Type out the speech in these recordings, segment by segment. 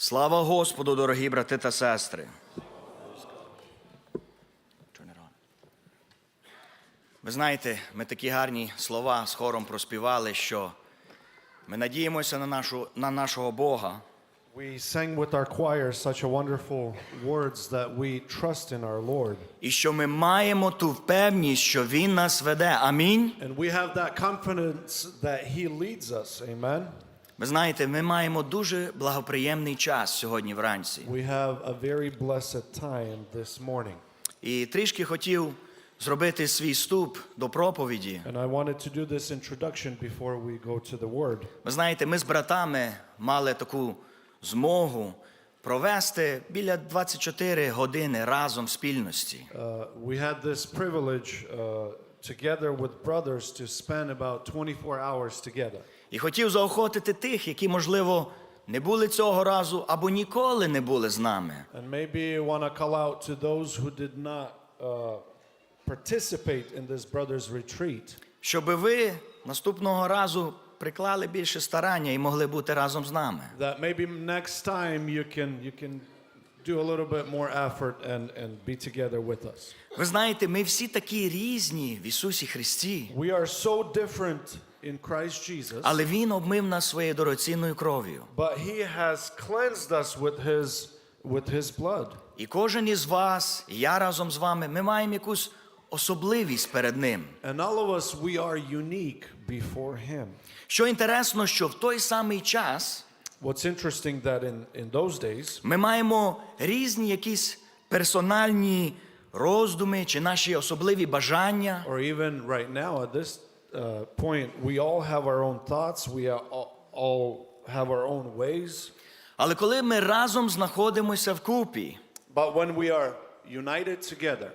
Слава Господу, дорогі брати та сестри. Ви знаєте, ми такі гарні слова з хором проспівали, що ми надіємося на, нашу, на нашого Бога, We sang with our choir such a wonderful words that we trust in our Lord. і що ми маємо ту впевність, що Він нас веде. Амінь. And we have that confidence that He leads us. Amen. Ви знаєте, ми маємо дуже благоприємний час сьогодні вранці. We have a very blessed time this morning. І трішки хотів зробити свій ступ до проповіді. And I wanted to do this introduction before we go to the Word. Ви знаєте, ми з братами мали таку змогу провести біля 24 години разом в спільності. Uh, we had this privilege uh, together with brothers to spend about 24 hours together. І хотів заохотити тих, які, можливо, не були цього разу або ніколи не були з нами. And maybe want to call out to those who did not uh, participate in this brothers' retreat. Щоб ви наступного разу приклали більше старання і могли бути разом з нами. that maybe next time you can you can do a little bit more effort and and be together with us. Ви знаєте, ми всі такі різні в Ісусі Христі, We are so different in Christ Jesus, але Він обмив нас своєю дорогоцінною кров'ю. but he has cleansed us with his with his blood. І кожен із вас, і я разом з вами, ми маємо якусь особливість перед Ним. And all of us we are unique before him. Що інтересно, що в той самий час What's interesting that in in those days ми маємо різні якісь персональні роздуми чи наші особливі бажання. or even right now at this uh, point we all have our own thoughts, we are all, all have our own ways. Але коли ми разом знаходимося в купі, But when we are united together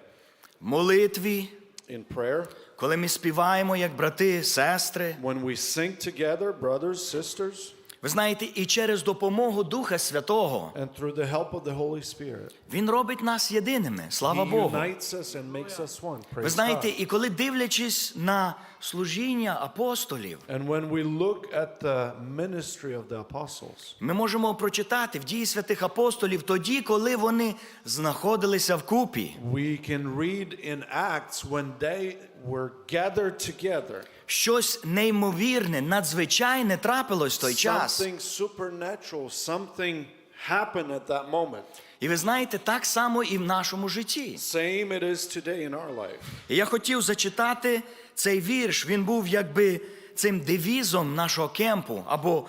в молитві, in prayer, коли ми співаємо як брати, сестри, when we sing together, brothers, sisters, ви знаєте, і через допомогу Духа Святого and through the help of the Holy Spirit, Він робить нас єдиними. Слава He Богу. unites us and makes us one. Ви Praise знаєте, God. і коли дивлячись на служіння апостолів, And when we look at the ministry of the apostles, ми можемо прочитати в дії святих апостолів тоді, коли вони знаходилися в купі. we can read in Acts when they were gathered together. Щось неймовірне, надзвичайне трапилось в той час. Something supernatural, something happened at that moment. І ви знаєте, так само і в нашому житті. Same it is today in our life. І я хотів зачитати цей вірш. Він був якби цим девізом нашого кемпу або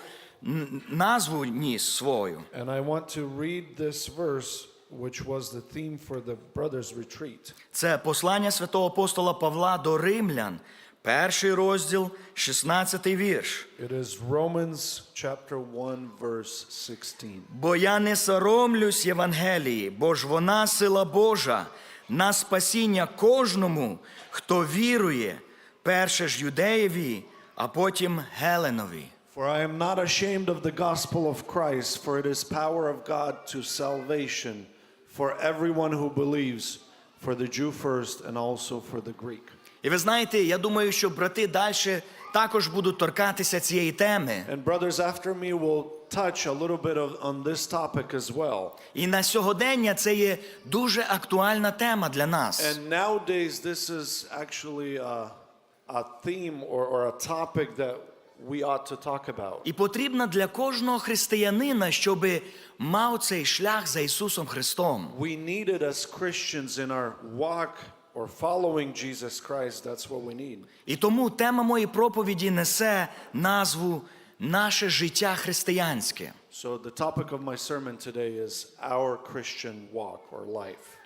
назву ніс свою. And I want to read this verse, which was the theme for the brothers' retreat. Це послання святого апостола Павла до римлян, перший розділ, 16 вірш. It is Romans chapter 1, verse 16. Бо я не соромлюсь Євангелії, бо ж вона сила Божа на спасіння кожному, хто вірує, перше ж юдеєві, а потім Геленові. For I am not ashamed of the gospel of Christ, for it is power of God to salvation for everyone who believes, for the Jew first and also for the Greek. І ви знаєте, я думаю, що брати далі також будуть торкатися цієї теми. And brothers after me will touch a little bit of, on this topic as well. І на сьогодення це є дуже актуальна тема для нас. And nowadays, this is actually a, a theme or, or a topic that we ought to talk about. І потрібна для кожного християнина, щоб мав цей шлях за Ісусом Христом. We need it as Christians in our walk or following Jesus Christ. That's what we need. І тому тема моєї проповіді несе назву Наше життя християнське. So, the topic of my sermon today is our Christian walk or life.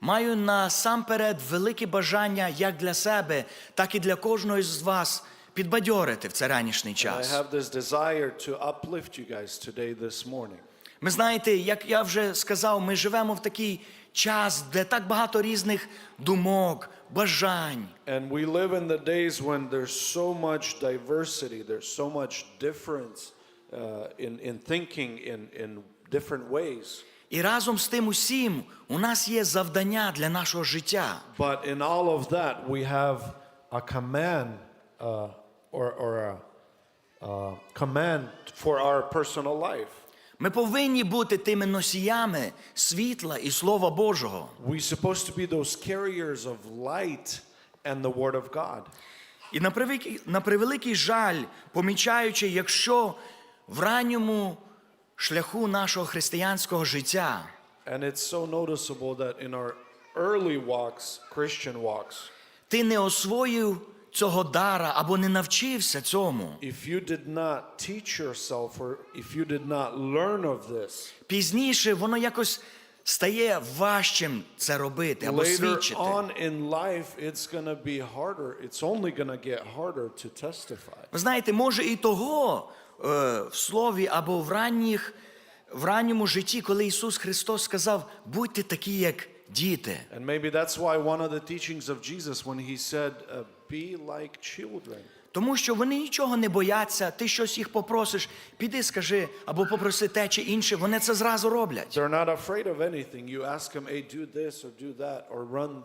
Маю насамперед велике бажання як для себе, так і для кожного з вас підбадьорити в цей ранішній I час. have this desire to uplift you guys today, this morning. Ми знаєте, як я вже сказав, ми живемо в такий час, де так багато різних думок, бажань. And we live in the days when there's so much diversity, there's so much difference uh, in, in thinking in, in different ways. І разом з тим усім у нас є завдання для нашого життя. But in all of that, we have a command uh, or, or a uh, command for our personal life. Ми повинні бути тими носіями світла і Слова Божого. We're supposed to be those carriers of light and the Word of God. І на превеликий, на превеликий жаль, помічаючи, якщо в ранньому шляху нашого християнського життя And it's so noticeable that in our early walks, Christian walks, ти не освоїв цього дара або не навчився цьому, if you did not teach yourself or if you did not learn of this, пізніше воно якось стає важчим це робити або свідчити. on in life, it's going to be harder. It's only going to get harder to testify. Ви знаєте, може і того е, в слові або в ранніх, в ранньому житті, коли Ісус Христос сказав, будьте такі, як діти. And maybe that's why one of the teachings of Jesus, when he said, uh, be like children, Тому що вони нічого не бояться, ти щось їх попросиш, піди скажи, або попроси те чи інше, вони це зразу роблять. they're not afraid of anything. You ask them, hey, do this or do that or run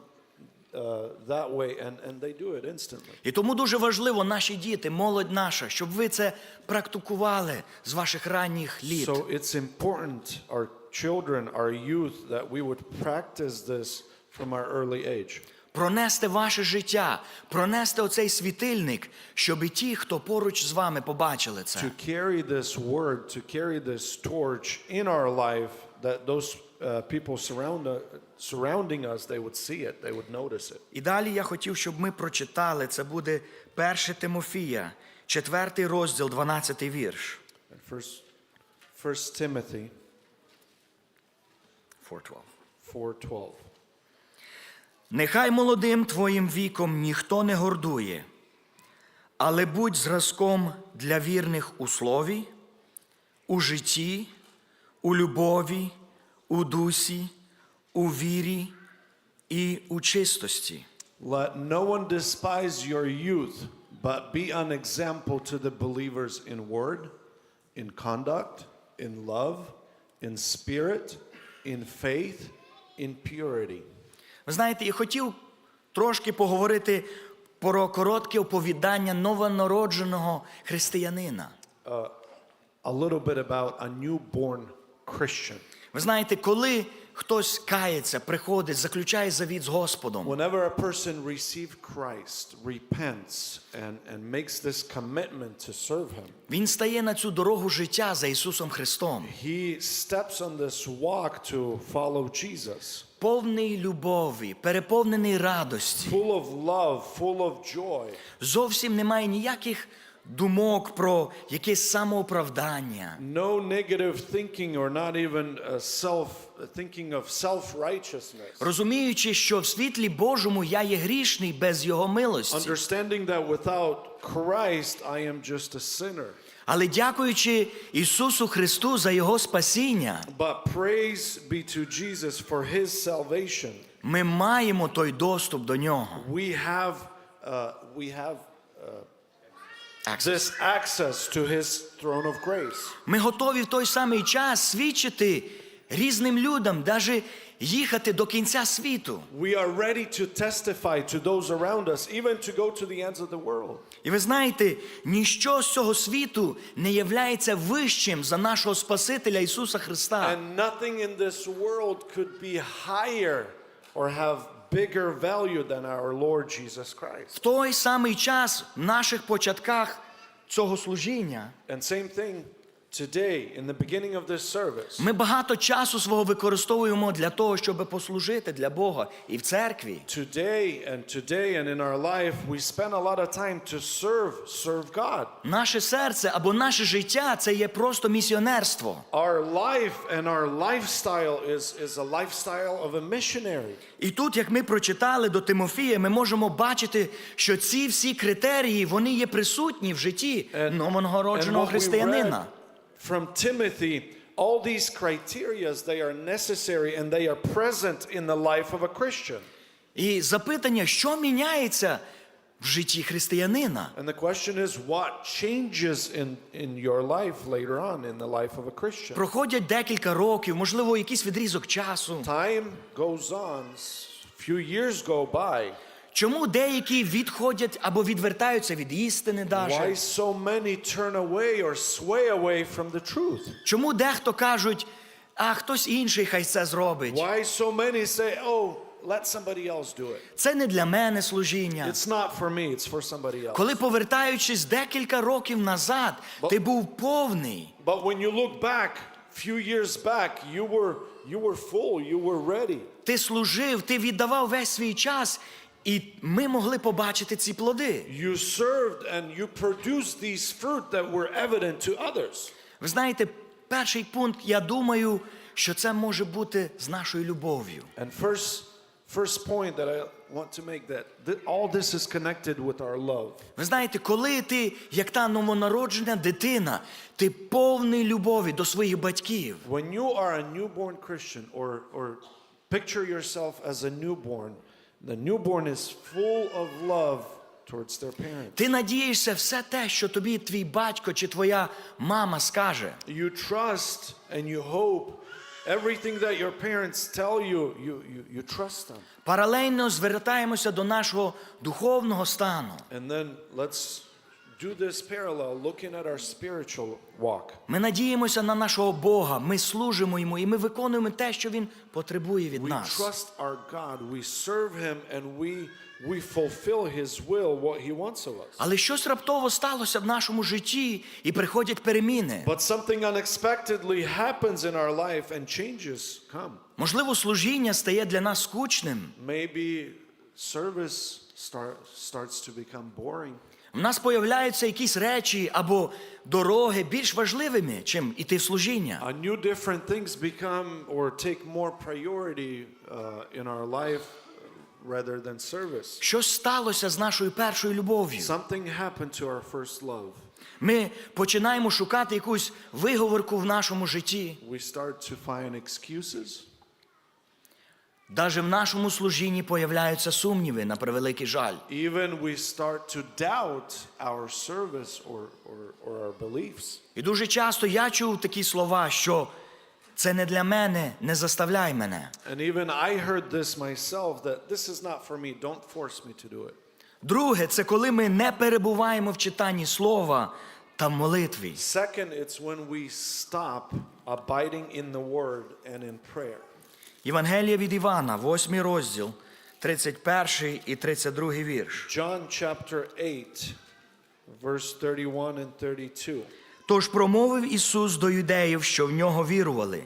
uh, that way, and, and they do it instantly. І тому дуже важливо, наші діти, молодь наша, щоб ви це практикували з ваших ранніх літ. So it's important, our children, our youth, that we would practice this from our early age. Пронести ваше життя, пронести оцей світильник, щоб і ті, хто поруч з вами, побачили це. To carry this word, to carry this torch in our life, that those uh, people surround, uh, surrounding us, they would see it, they would notice it. І далі я хотів, щоб ми прочитали. Це буде 1 Тимофія, 4 розділ, 12 вірш. And first, first Timothy 4.12. 4.12. Нехай молодим твоїм віком ніхто не гордує, але будь зразком для вірних у слові, у житті, у любові, у дусі, у вірі і у чистості. Let no one despise your youth, but be an example to the believers in word, in conduct, in love, in spirit, in faith, in purity. Ви знаєте, я хотів трошки поговорити про коротке оповідання новонародженого християнина. A little bit about a newborn Christian. Ви знаєте, коли хтось кається, приходить, заключає завіт з Господом, Whenever a person receives Christ, repents, and, and makes this commitment to serve Him, він стає на цю дорогу життя за Ісусом Христом, he steps on this walk to follow Jesus, повний любові, переповнений радості. full of love, full of joy. Зовсім немає ніяких думок про якесь самооправдання. No negative thinking or not even uh, self thinking of self-righteousness. Розуміючи, що в світлі Божому я є грішний без Його милості. Understanding that without Christ I am just a sinner. Але дякуючи Ісусу Христу за Його спасіння, But praise be to Jesus for his salvation. ми маємо той доступ до нього. We have uh, we have this access to his throne of grace. Ми готові в той самий час свідчити різним людям, навіть їхати до кінця світу. We are ready to testify to those around us, even to go to the ends of the world. І ви знаєте, ніщо з цього світу не являється вищим за нашого Спасителя Ісуса Христа. And nothing in this world could be higher or have bigger value than our Lord Jesus Christ. В той самий час в наших початках цього служіння And same thing today, in the beginning of this service. ми багато часу свого використовуємо для того, щоб послужити для Бога і в церкві. Today and today and in our life, we spend a lot of time to serve, serve God. Наше серце або наше життя це є просто місіонерство. Our life and our lifestyle is, is a lifestyle of a missionary. І тут, як ми прочитали до Тимофія, ми можемо бачити, що ці всі критерії вони є присутні в житті новонародженого християнина. read from Timothy, all these criteria, they are necessary and they are present in the life of a Christian. І запитання, що міняється в житті християнина? And the question is, what changes in, in your life later on in the life of a Christian? Проходять декілька років, можливо, якийсь відрізок часу. Time goes on, s- few years go by. Чому деякі відходять або відвертаються від істини Why даже? so many turn away or sway away from the truth? Чому дехто кажуть, а хтось інший хай це зробить? Why so many say, oh, let somebody else do it? Це не для мене служіння. It's not for me, it's for somebody else. Коли повертаючись декілька років назад, ти був повний. But when you look back, few years back, you were you were full, you were ready. Ти служив, ти віддавав весь свій час, і ми могли побачити ці плоди. You served and you produced these fruit that were evident to others. Ви знаєте, перший пункт, я думаю, що це може бути з нашою любов'ю. And first first point that I want to make that th- all this is connected with our love. Ви знаєте, коли ти, як та новонароджена дитина, ти повний любові до своїх батьків. When you are a newborn Christian or or picture yourself as a newborn, the newborn is full of love towards their parents. Ти надієшся все те, що тобі твій батько чи твоя мама скаже. You trust and you hope everything that your parents tell you, you, you, you trust them. Паралельно звертаємося до нашого духовного стану. And then let's Ми надіємося на нашого Бога, ми служимо йому і ми виконуємо те, що він потребує від нас. Але щось раптово сталося в нашому житті, і приходять переміни. But something unexpectedly happens in our life and changes come. Можливо, служіння стає для нас скучним. Maybe service start, starts to become boring. В нас появляються якісь речі або дороги більш важливими, чим іти в служіння. Uh, new different things become or take more priority uh, in our life uh, rather than service. Щось сталося з нашою першою любов'ю. Something happened to our first love. Ми починаємо шукати якусь виговорку в нашому житті. We start to find excuses. Даже в нашому служінні появляються сумніви на превеликий жаль. Even we start to doubt our service or, or, or our beliefs. І дуже часто я чув такі слова, що це не для мене, не заставляй мене. And even I heard this myself that this is not for me, don't force me to do it. Друге, це коли ми не перебуваємо в читанні слова та в молитві. Second, it's when we stop abiding in the word and in prayer. Євангелія від Івана, 8 розділ, 31 і 32 вірш. John chapter 8, verse 31 and 32. Тож промовив Ісус до юдеїв, що в нього вірували.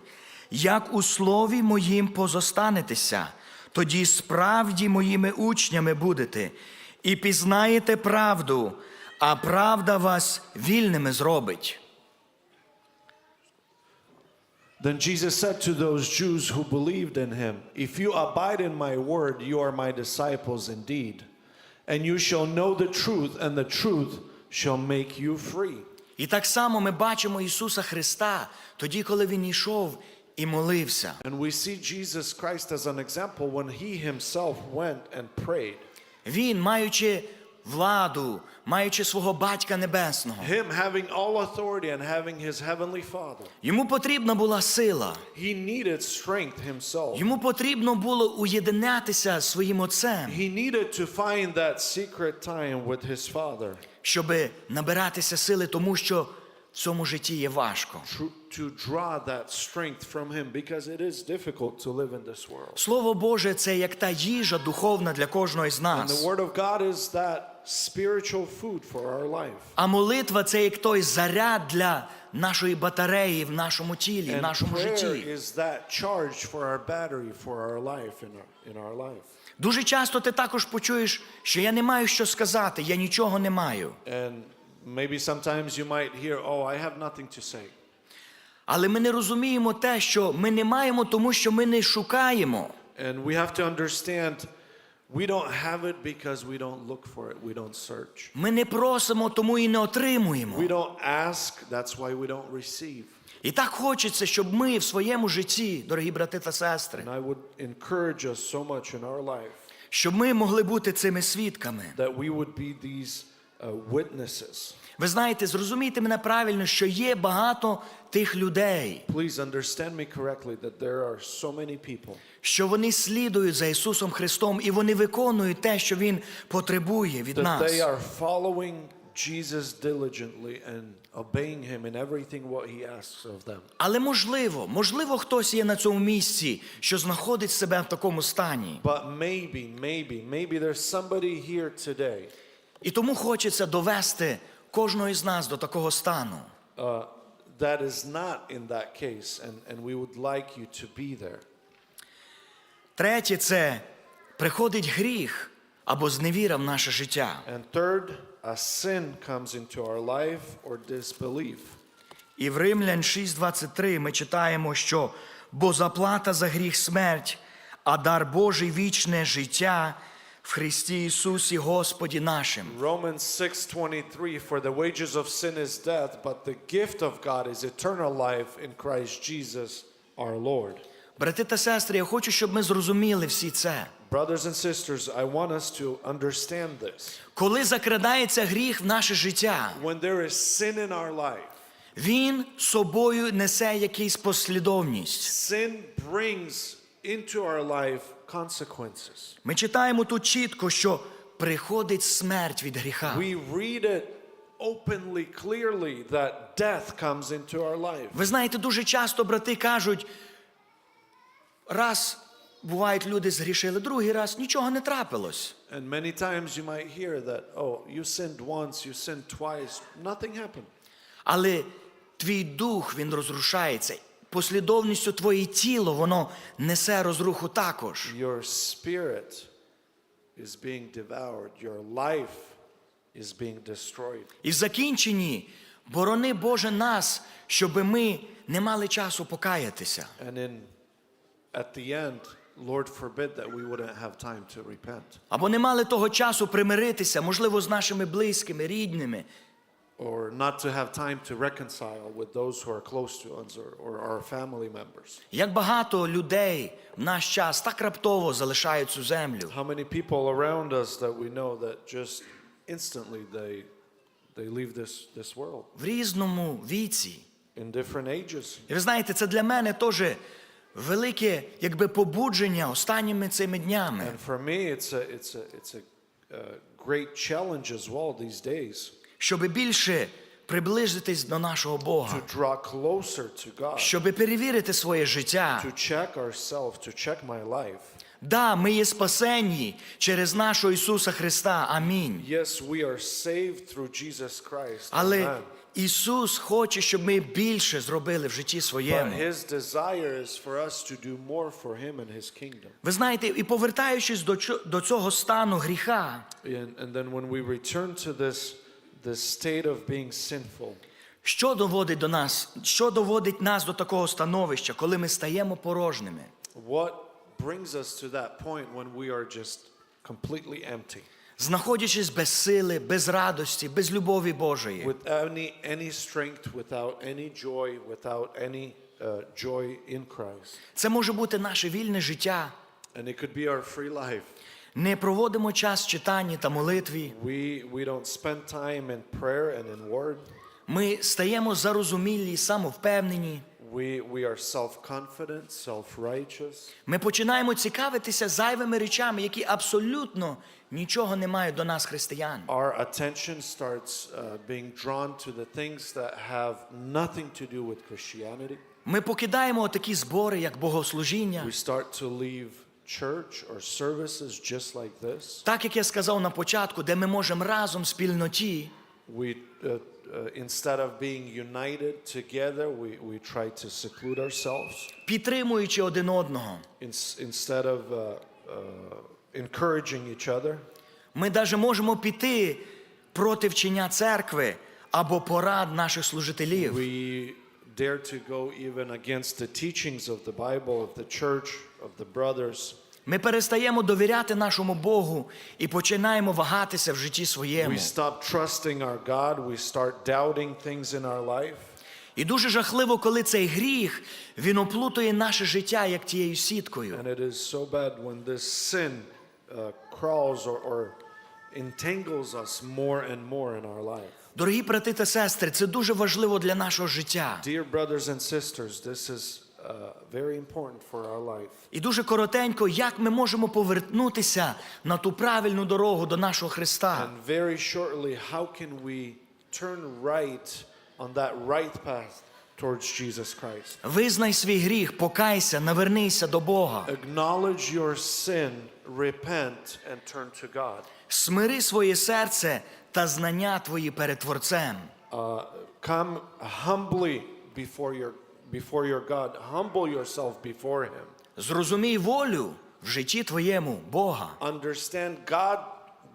Як у слові моїм позостанетеся, тоді справді моїми учнями будете, і пізнаєте правду, а правда вас вільними зробить. Then Jesus said to those Jews who believed in him, If you abide in my word, you are my disciples indeed. And you shall know the truth, and the truth shall make you free. І так само ми бачимо Ісуса Христа тоді, коли Він йшов і молився. And we see Jesus Christ as an example when he himself went and prayed. Він, маючи владу, маючи свого Батька Небесного, Him having all authority and having his heavenly Father, йому потрібна була сила. he needed strength himself. Йому потрібно було уєдинятися зі своїм отцем, He needed to find that secret time with his Father щоб набиратися сили, тому що в цьому житті є важко. To, draw that strength from him because it is difficult to live in this world. Слово Боже, це як та їжа духовна для кожного з And the нас. Word of God is that spiritual food for our life. А молитва це як той заряд для нашої батареї в нашому тілі, в And нашому prayer житті. is that charge for our battery, for our life, in our, in our life. Дуже часто ти також почуєш, що я не маю що сказати, я нічого не маю. And maybe sometimes you might hear, oh, I have nothing to say. Але ми не розуміємо те, що ми не маємо, тому що ми не шукаємо. And we have to understand we don't have it because we don't look for it, we don't search. Ми не просимо, тому і не отримуємо. We don't ask, that's why we don't receive. І так хочеться, щоб ми в своєму житті, дорогі брати та сестри, And I would encourage us so much in our life щоб ми могли бути цими свідками. that we would be these uh, witnesses. Ви знаєте, зрозумійте мене правильно, що є багато тих людей, Please understand me correctly that there are so many people що вони слідують за Ісусом Христом і вони виконують те, що Він потребує від that нас. they are following Jesus diligently and obeying him in everything what he asks of them. Але можливо, можливо, хтось є на цьому місці, що знаходить себе в такому стані. But maybe, maybe, maybe there's somebody here today І тому хочеться довести кожного із нас до такого стану. uh, that is not in that case, and, and we would like you to be there. Третє це приходить гріх або зневіра в наше життя. And third, a sin comes into our life or disbelief. І в Римлян 6:23 ми читаємо, що бо заплата за гріх смерть, а дар Божий вічне життя в Христі Ісусі Господі нашим. Romans 6:23 for the wages of sin is death but the gift of God is eternal life in Christ Jesus our Lord. Брати та сестри, я хочу, щоб ми зрозуміли всі це. Brothers and sisters, I want us to understand this. Коли закрадається гріх в наше життя, When there is sin in our life, він собою несе якийсь послідовність. sin brings into our life consequences. Ми читаємо тут чітко, що приходить смерть від гріха. We read it openly, clearly that death comes into our life. Ви знаєте, дуже часто брати кажуть, раз бувають люди згрішили, другий раз нічого не трапилось. And many times you might hear that, oh, you sinned once, you sinned twice, nothing happened. Але твій дух він розрушається. Послідовністю твоє тіло воно несе розруху також. Your spirit is being devoured, your life is being destroyed. І в закінченні борони Боже нас, щоб ми не мали часу покаятися. And in at the end, Lord forbid that we wouldn't have time to repent Або не мали того часу примиритися, можливо, з нашими близькими, рідними. Or not to have time to reconcile with those who are close to us or, or our family members. Як багато людей в наш час так раптово залишають цю землю. How many people around us that we know that just instantly they they leave this this world в різному віці. in different ages. І ви знаєте, це для мене теж велике якби побудження останніми цими днями. And for me, it's a it's a it's a uh, great challenge as well these days Щоб більше приблизитись до нашого Бога, to draw closer to God, щоб перевірити своє життя. to check ourselves, to check my life. Да, ми є спасені через нашого Ісуса Христа. Амінь. Yes, we are saved through Jesus Christ. Але Amen. Ісус хоче, щоб ми більше зробили в житті But своєму. His desire is for us to do more for Him and His kingdom. Ви знаєте, і повертаючись до, чо- до цього стану гріха, And, and then when we return to this, this state of being sinful, що доводить до нас, що доводить нас до такого становища, коли ми стаємо порожними? what brings us to that point when we are just completely empty, знаходячись без сили, без радості, без любові Божої. with any, any strength, without any joy, without any uh, joy in Christ? Це може бути наше вільне життя. And it could be our free life. Не проводимо час в читанні та молитві. We, we don't spend time in prayer and in word. Ми стаємо зарозумілі, і самовпевнені. We, we are self-confident, self-righteous. Ми починаємо цікавитися зайвими речами, які абсолютно нічого не мають до нас, християн. Our attention starts uh, being drawn to the things that have nothing to do with Christianity. Ми покидаємо такі збори, як богослужіння. We start to leave church or services just like this. Так як я сказав на початку, де ми можемо разом в спільноті We, uh, uh, instead of being united together, we, we try to seclude ourselves. підтримуючи один одного. Instead of uh, uh, encouraging each other, Ми навіть можемо піти проти вчення церкви або порад наших служителів. we dare to go even against the teachings of the Bible, of the church, of the brothers. Ми перестаємо довіряти нашому Богу і починаємо вагатися в житті своєму. We stop trusting our God. We start doubting things in our life. І дуже жахливо, коли цей гріх він оплутує наше життя як тією сіткою. And it is so bad when this sin uh, crawls or, or entangles us more and more in our life. Дорогі брати та сестри, це дуже важливо для нашого життя. Dear brothers and sisters, this is uh, very important for our life. І дуже коротенько, як ми можемо повернутися на ту правильну дорогу до нашого Христа. And very shortly, how can we turn right on that right path towards Jesus Christ? Визнай свій гріх, покайся, навернися до Бога. Acknowledge your sin, repent, and turn to God. Смири своє серце та знання твої перед Творцем. Uh, come humbly before your, before your God. Humble yourself before Him. Зрозумій волю в житті твоєму Бога. Understand God,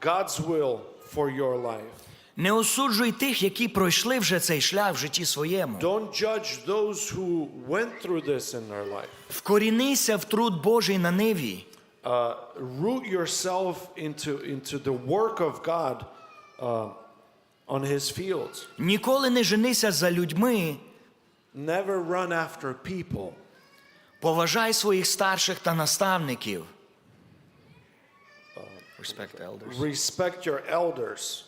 God's will for your life. Не осуджуй тих, які пройшли вже цей шлях в житті своєму. Don't judge those who went through this in their life. Вкорінися в труд Божий на ниві. Uh, root yourself into, into the work of God uh, on His fields. Ніколи не женися за людьми. Never run after people. Поважай своїх старших та наставників. Respect elders. Respect your elders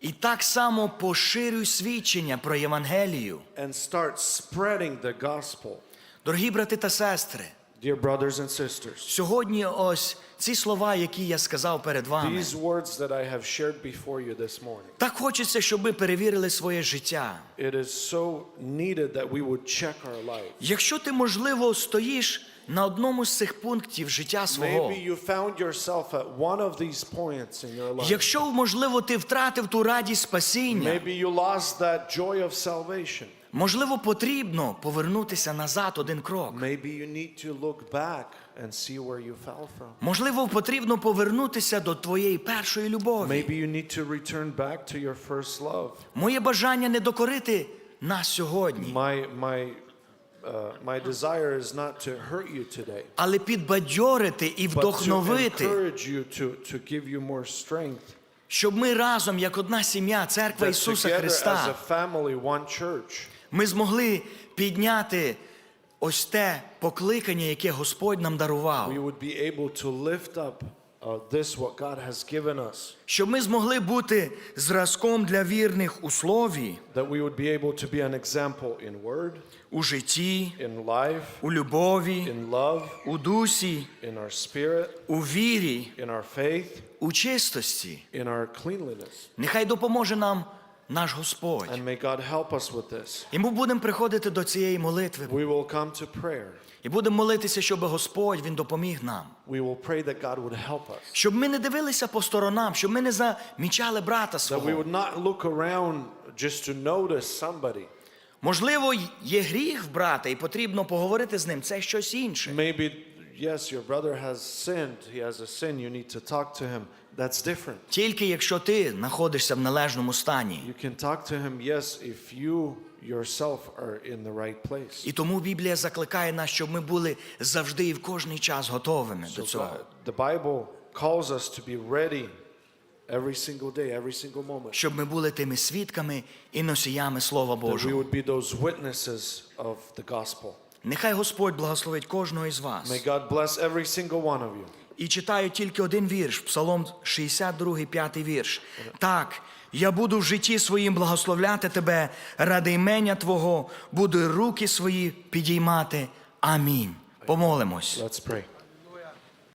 І так само поширюй свідчення про Євангелію. and start spreading the gospel. Дорогі брати та сестри, Dear brothers and sisters, сьогодні ось ці слова, які я сказав перед вами. these words that I have shared before you this morning, Так хочеться, щоб ви перевірили своє життя. it is so needed that we would check our life. Якщо ти, можливо, стоїш на одному з цих пунктів життя свого, Maybe you found yourself at one of these points in your life. якщо, можливо, ти втратив ту радість спасіння, Maybe you lost that joy of salvation. Можливо, потрібно повернутися назад один крок. Maybe you need to look back and see where you fell from. Можливо, потрібно повернутися до твоєї першої любові. Maybe you need to return back to your first love. Моє бажання не докорити нас сьогодні, My my uh, my desire is not to hurt you today, але підбадьорити і but to encourage you to to give you more strength. щоб ми разом, як одна сім'я, церква Ісуса together as a family, one church, ми змогли підняти ось те покликання, яке Господь нам we would be able to lift up uh, this what God has given us. Щоб ми змогли бути зразком для вірних у слові, That we would be able to be an example in word, у житті, in life, у любові, in love, у дусі, in our spirit, у вірі, in our faith, у чистості. in our cleanliness. Нехай допоможе нам наш Господь. And may God help us with this. І ми будемо приходити до цієї молитви. We will come to prayer. І будемо молитися, щоб Господь Він допоміг нам. We will pray that God would help us. Щоб ми не дивилися по сторонам, щоб ми не замічали брата That we would not look around just to notice somebody. Можливо, є гріх в брата, і потрібно поговорити з ним. Це щось інше. Maybe, yes, your brother has sinned. He has a sin. You need to talk to him. That's different. Тільки якщо ти знаходишся в належному стані. You can talk to him, yes, if you yourself are in the right place. І тому Біблія закликає нас, щоб ми були завжди і в кожний час готовими до цього. The Bible calls us to be ready every single day, every single moment. Щоб ми були тими свідками і носіями Слова That we would be those witnesses of the gospel. Нехай Господь благословить кожного із вас. May God bless every single one of you. І читаю тільки один вірш, Псалом 62, 5 вірш. Так, я буду в житті своїм благословляти тебе, ради імення Твого, буду руки свої підіймати. Амінь. Помолимось. Let's pray.